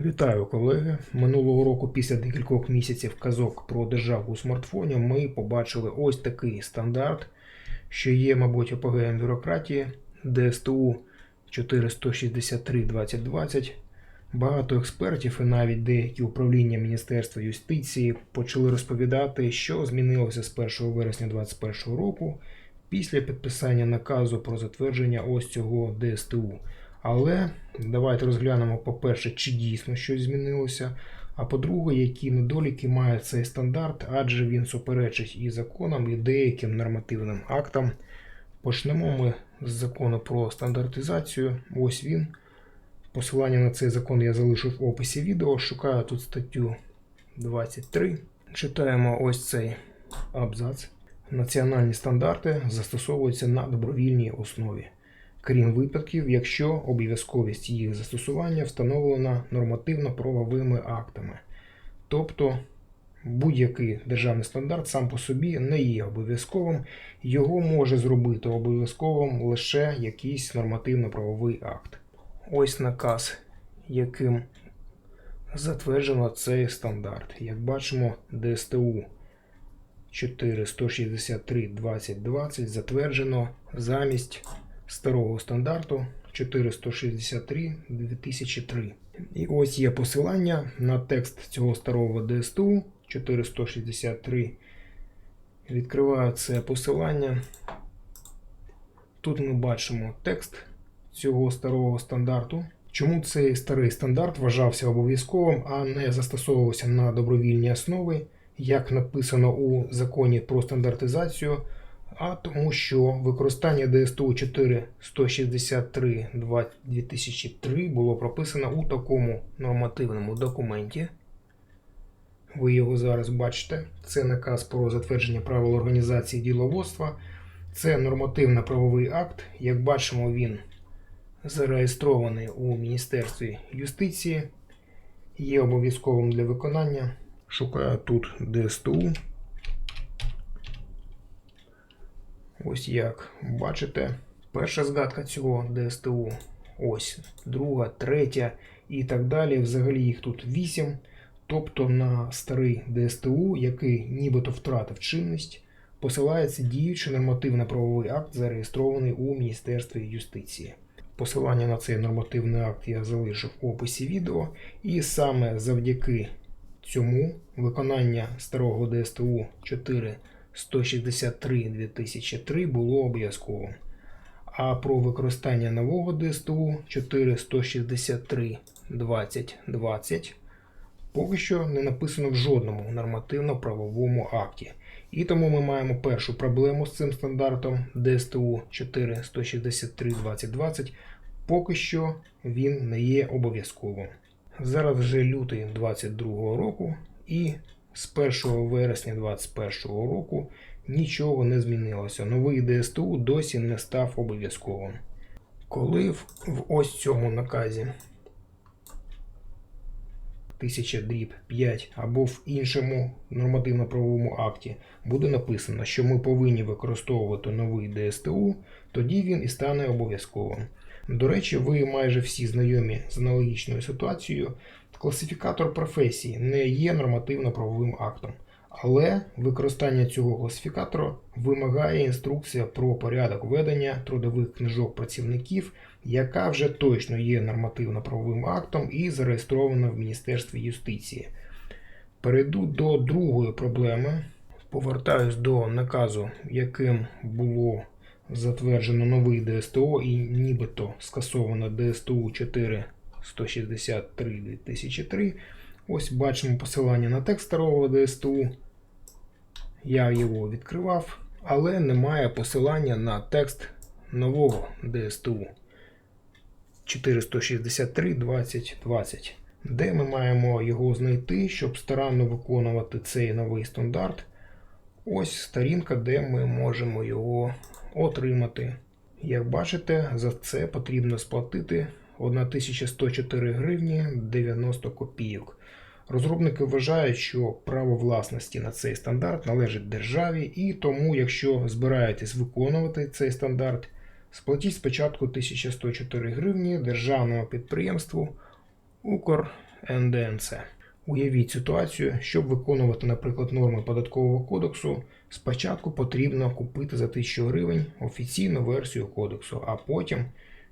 Вітаю, колеги. Минулого року, після декількох місяців казок про державу у смартфоні, ми побачили ось такий стандарт, що є, мабуть, апогеєм бюрократії ДСТУ 463 2020. Багато експертів і навіть деякі управління Міністерства юстиції почали розповідати, що змінилося з 1 вересня 2021 року після підписання наказу про затвердження ось цього ДСТУ. Але давайте розглянемо, по-перше, чи дійсно щось змінилося. А по-друге, які недоліки має цей стандарт, адже він суперечить і законам, і деяким нормативним актам. Почнемо ми з закону про стандартизацію. Ось він. Посилання на цей закон я залишу в описі відео. Шукаю тут статтю 23. Читаємо ось цей абзац. Національні стандарти застосовуються на добровільній основі крім випадків, якщо обов'язковість їх застосування встановлена нормативно-правовими актами. Тобто будь-який державний стандарт сам по собі не є обов'язковим, його може зробити обов'язковим лише якийсь нормативно-правовий акт. Ось наказ, яким затверджено цей стандарт. Як бачимо, ДСТУ 463 2020 затверджено замість старого стандарту 463 2003. І ось є посилання на текст цього старого ДСТУ 463. Відкриваю це посилання. Тут ми бачимо текст цього старого стандарту. Чому цей старий стандарт вважався обов'язковим, а не застосовувався на добровільній основі, як написано у законі про стандартизацію а тому, що використання ДСТУ 4163 2003 було прописано у такому нормативному документі. Ви його зараз бачите. Це наказ про затвердження правил організації діловодства. Це нормативно-правовий акт. Як бачимо, він зареєстрований у Міністерстві юстиції, є обов'язковим для виконання. Шукаю тут ДСТУ. Ось як бачите, перша згадка цього ДСТУ, ось друга, третя і так далі. Взагалі їх тут вісім. Тобто на старий ДСТУ, який нібито втратив чинність, посилається діючий нормативно-правовий акт, зареєстрований у Міністерстві юстиції. Посилання на цей нормативний акт я залишив в описі відео, і саме завдяки цьому виконання старого ДСТУ 4 163 2003 було обов'язковим. А про використання нового ДСТУ 4163 2020 поки що не написано в жодному нормативно-правовому акті. І тому ми маємо першу проблему з цим стандартом DSTU 4163 2020 Поки що він не є обов'язковим. Зараз вже лютий 2022 року і з 1 вересня 2021 року нічого не змінилося. Новий ДСТУ досі не став обов'язковим. Коли в, в ось цьому наказі 1000 дріб 5 або в іншому нормативно-правовому акті буде написано, що ми повинні використовувати новий ДСТУ, тоді він і стане обов'язковим. До речі, ви майже всі знайомі з аналогічною ситуацією. Класифікатор професії не є нормативно-правовим актом, але використання цього класифікатора вимагає інструкція про порядок ведення трудових книжок працівників, яка вже точно є нормативно-правовим актом і зареєстрована в Міністерстві юстиції. Перейду до другої проблеми. Повертаюсь до наказу, яким було затверджено новий ДСТО і нібито скасовано ДСТУ 4 163 2003. Ось бачимо посилання на текст старого ДСТУ. Я його відкривав, але немає посилання на текст нового ДСТУ 463 2020, де ми маємо його знайти, щоб старанно виконувати цей новий стандарт. Ось сторінка, де ми можемо його отримати. Як бачите, за це потрібно сплатити 1104 гривні 90 копійок. Розробники вважають, що право власності на цей стандарт належить державі, і тому, якщо збираєтесь виконувати цей стандарт, сплатіть спочатку 1104 гривні державному підприємству НДНЦ. Уявіть ситуацію, щоб виконувати, наприклад, норми податкового кодексу, спочатку потрібно купити за 1000 гривень офіційну версію кодексу, а потім,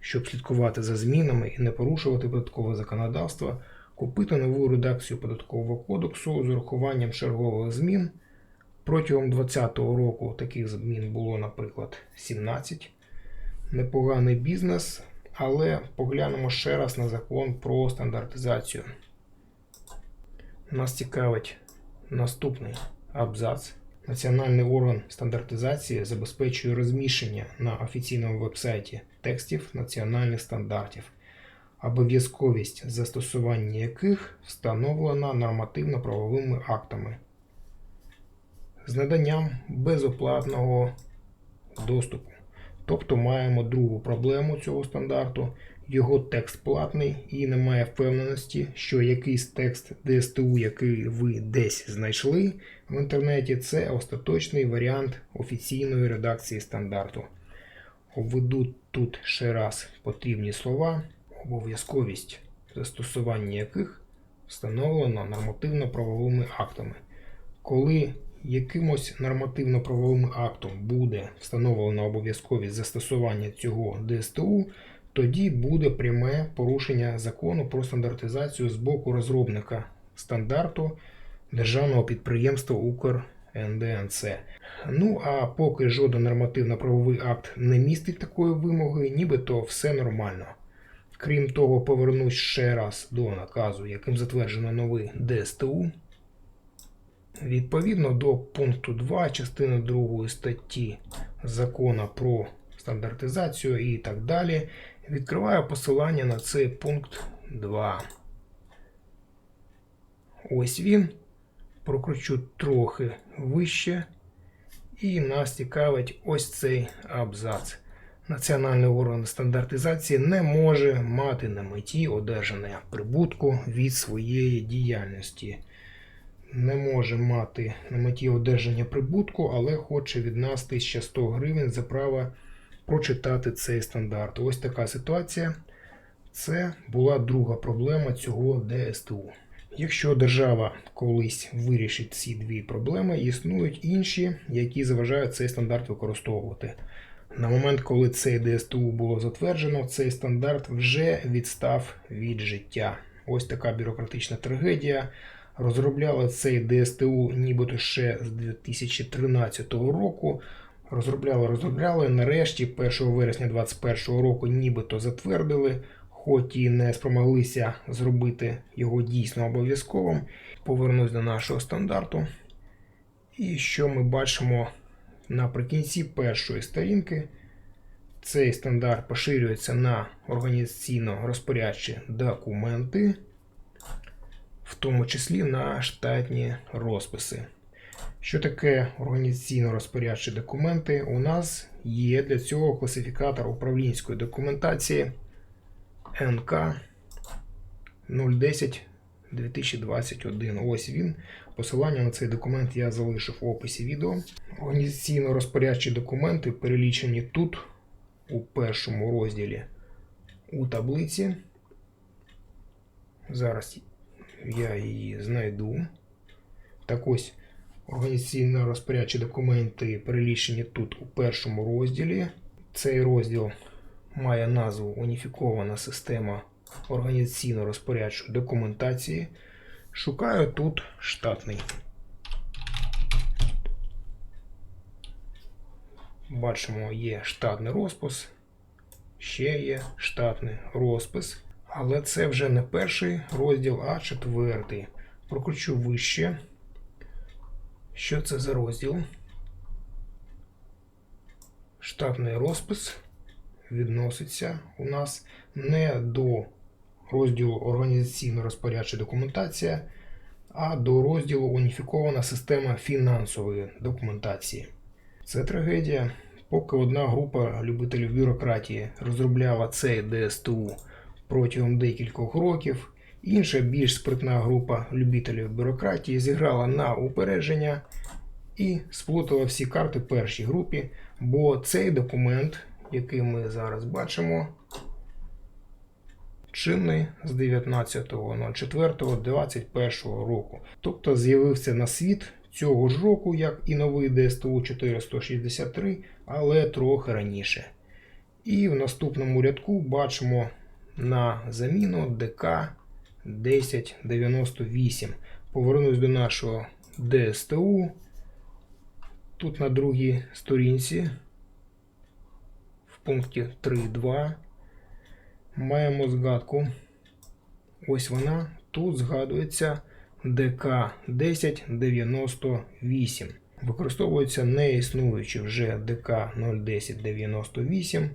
щоб слідкувати за змінами і не порушувати податкове законодавство, купити нову редакцію податкового кодексу з урахуванням чергових змін. Протягом 2020 року таких змін було, наприклад, 17. Непоганий бізнес, але поглянемо ще раз на закон про стандартизацію. Нас цікавить наступний абзац. Національний орган стандартизації забезпечує розміщення на офіційному вебсайті текстів національних стандартів, обов'язковість застосування яких встановлена нормативно-правовими актами з наданням безоплатного доступу. Тобто маємо другу проблему цього стандарту. Його текст платний і немає впевненості, що якийсь текст ДСТУ, який ви десь знайшли в інтернеті, це остаточний варіант офіційної редакції стандарту. Обведу тут ще раз потрібні слова, обов'язковість застосування яких встановлено нормативно-правовими актами. Коли якимось нормативно-правовим актом буде встановлено обов'язковість застосування цього ДСТУ, тоді буде пряме порушення закону про стандартизацію з боку розробника стандарту державного підприємства Укрнднц. Ну а поки жоден нормативно-правовий акт не містить такої вимоги, нібито все нормально. Крім того, повернусь ще раз до наказу, яким затверджено новий ДСТУ. Відповідно до пункту 2 частини 2 статті Закону про стандартизацію і так далі, відкриваю посилання на цей пункт 2. Ось він. Прокручу трохи вище. І нас цікавить ось цей абзац. Національний орган стандартизації не може мати на меті одержання прибутку від своєї діяльності не може мати на меті одержання прибутку, але хоче від нас 1100 гривень за право прочитати цей стандарт. Ось така ситуація. Це була друга проблема цього ДСТУ. Якщо держава колись вирішить ці дві проблеми, існують інші, які заважають цей стандарт використовувати. На момент, коли цей ДСТУ було затверджено, цей стандарт вже відстав від життя. Ось така бюрократична трагедія. Розробляли цей ДСТУ нібито ще з 2013 року. Розробляли, розробляли. Нарешті, 1 вересня 2021 року, нібито затвердили, хоч і не спромоглися зробити його дійсно обов'язковим. Повернусь до нашого стандарту. І що ми бачимо наприкінці першої сторінки. Цей стандарт поширюється на організаційно-розпорядчі документи в тому числі на штатні розписи. Що таке організаційно-розпорядчі документи? У нас є для цього класифікатор управлінської документації НК 010 2021. Ось він. Посилання на цей документ я залишив в описі відео. Організаційно-розпорядчі документи перелічені тут, у першому розділі у таблиці. Зараз я її знайду. Так ось організаційно розпорядчі документи перелічені тут у першому розділі. Цей розділ має назву Уніфікована система організаційно-розпорядчої документації. Шукаю тут штатний. Бачимо, є штатний розпис, ще є штатний розпис. Але це вже не перший розділ, а четвертий. Прокручу вище. Що це за розділ? Штатний розпис відноситься у нас не до розділу організаційно-розпорядча документація, а до розділу Уніфікована система фінансової документації. Це трагедія. Поки одна група любителів бюрократії розробляла цей ДСТУ протягом декількох років. Інша більш спритна група любителів бюрократії зіграла на упередження і сплутала всі карти першій групі, бо цей документ, який ми зараз бачимо, чинний з 19.04.2021 року. Тобто з'явився на світ цього ж року, як і новий ДСТУ 463, але трохи раніше. І в наступному рядку бачимо на заміну ДК 1098. Повернусь до нашого ДСТУ. Тут на другій сторінці в пункті 3.2 маємо згадку. Ось вона. Тут згадується ДК 1098. Використовується неіснуючий вже ДК 01098,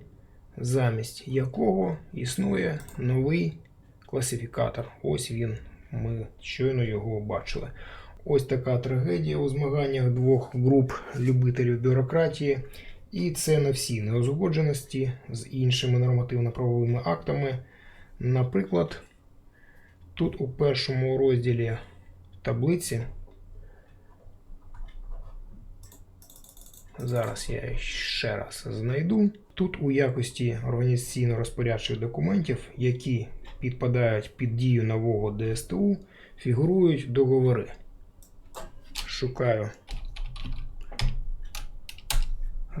замість якого існує новий класифікатор. Ось він. Ми щойно його бачили. Ось така трагедія у змаганнях двох груп любителів бюрократії. І це не всі неузгодженості з іншими нормативно-правовими актами. Наприклад, тут у першому розділі таблиці. Зараз я ще раз знайду. Тут у якості організаційно-розпорядчих документів, які підпадають під дію нового ДСТУ, фігурують договори. Шукаю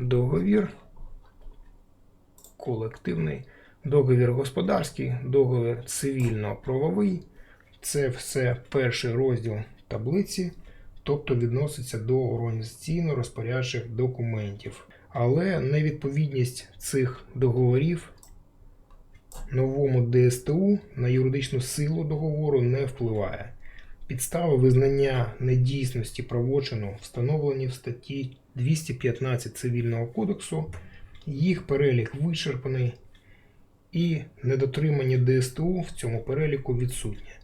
договір, колективний, договір господарський, договір цивільно-правовий. Це все перший розділ таблиці, тобто відноситься до організаційно-розпорядчих документів. Але невідповідність цих договорів новому ДСТУ на юридичну силу договору не впливає. Підстави визнання недійсності правочину встановлені в статті 215 Цивільного кодексу, їх перелік вичерпаний і недотримання ДСТУ в цьому переліку відсутнє.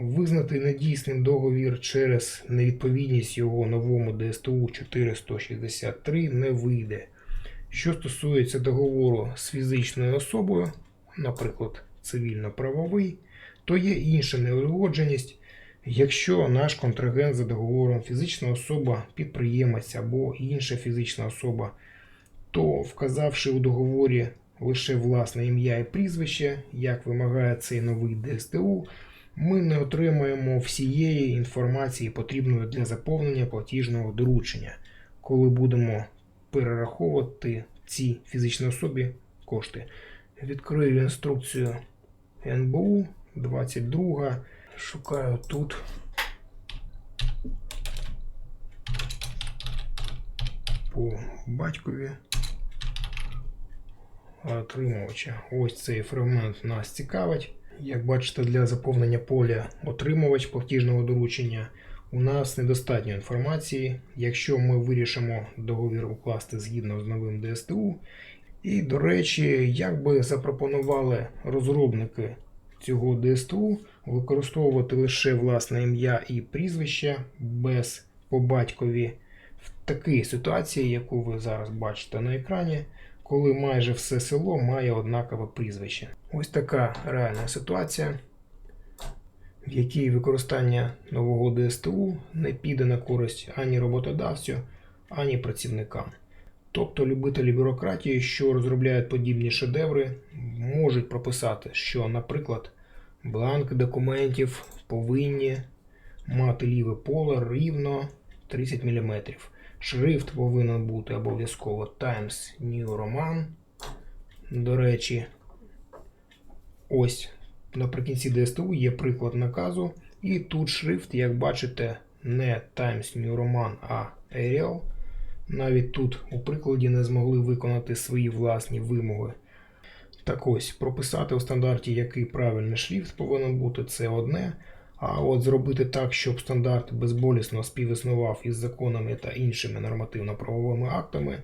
Визнати недійсним договір через невідповідність його новому ДСТУ 463 не вийде. Що стосується договору з фізичною особою, наприклад, цивільно-правовий, то є інша неузгодженість. Якщо наш контрагент за договором фізична особа, підприємець або інша фізична особа, то вказавши у договорі лише власне ім'я і прізвище, як вимагає цей новий ДСТУ, ми не отримаємо всієї інформації, потрібної для заповнення платіжного доручення, коли будемо перераховувати цій фізичній особі кошти. Відкрию інструкцію НБУ 22. Шукаю тут. По батькові отримувача. Ось цей фрагмент нас цікавить. Як бачите, для заповнення поля отримувач платіжного доручення у нас недостатньо інформації. Якщо ми вирішимо договір укласти згідно з новим ДСТУ. І, до речі, як би запропонували розробники цього ДСТУ використовувати лише власне ім'я і прізвище без по батькові в такій ситуації, яку ви зараз бачите на екрані, коли майже все село має однакове прізвище. Ось така реальна ситуація, в якій використання нового ДСТУ не піде на користь ані роботодавцю, ані працівникам. Тобто любителі бюрократії, що розробляють подібні шедеври, можуть прописати, що, наприклад, бланк документів повинні мати ліве поле рівно 30 мм. Шрифт повинен бути обов'язково Times New Roman. До речі, ось наприкінці ДСТУ є приклад наказу. І тут шрифт, як бачите, не Times New Roman, а Arial. Навіть тут у прикладі не змогли виконати свої власні вимоги. Так ось, прописати у стандарті, який правильний шрифт повинен бути, це одне. А от зробити так, щоб стандарт безболісно співіснував із законами та іншими нормативно-правовими актами,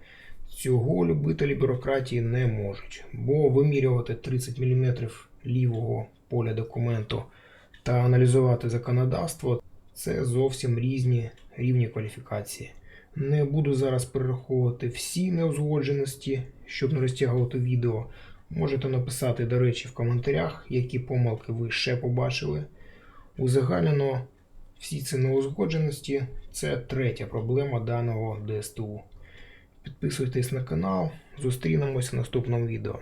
цього любителі бюрократії не можуть. Бо вимірювати 30 мм лівого поля документу та аналізувати законодавство це зовсім різні рівні кваліфікації. Не буду зараз перераховувати всі неузгодженості, щоб не розтягувати відео. Можете написати, до речі, в коментарях, які помилки ви ще побачили. Узагальнено всі ці неузгодженості це третя проблема даного ДСТУ. Підписуйтесь на канал, зустрінемось в наступному відео.